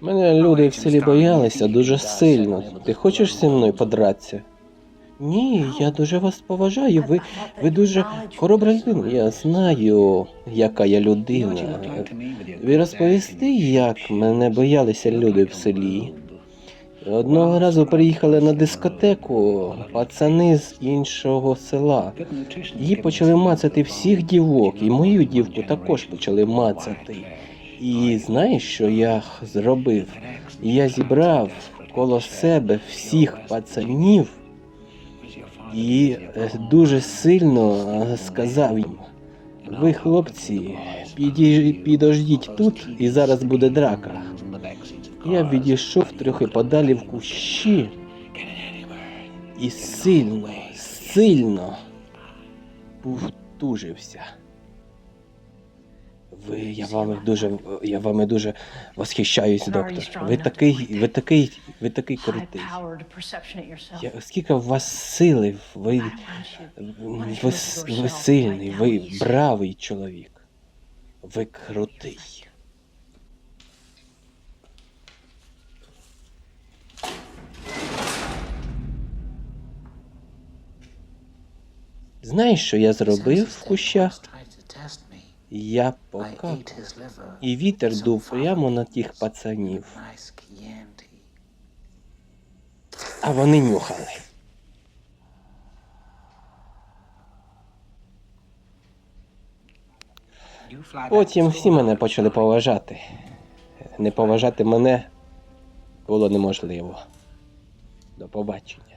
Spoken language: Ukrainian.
Мене люди в селі боялися дуже сильно. Ти хочеш зі мною подратися? Ні, я дуже вас поважаю. Ви, ви дуже хоробра людина. Я знаю, яка я людина. Ви розповісти, як мене боялися люди в селі. Одного разу приїхали на дискотеку пацани з іншого села. Її почали мацати всіх дівок, і мою дівку також почали мацати. І знаєш, що я зробив? Я зібрав коло себе всіх пацанів і е, дуже сильно е, сказав їм: ви, хлопці, підождіть тут, і зараз буде драка. Я відійшов трохи подалі в кущі і сильно, сильно повтужився. Ви, я вами дуже, я вами дуже восхищаюсь, доктор. Ви такий, ви такий, ви такий крутий. Я, скільки у вас сили, ви, ви, ви сильний, ви бравий чоловік. Ви крутий. Знаєш, що я зробив в кущах? Я покакав. І вітер дув прямо на тих пацанів, а вони нюхали. Потім всі мене почали поважати. Не поважати мене було неможливо. До побачення.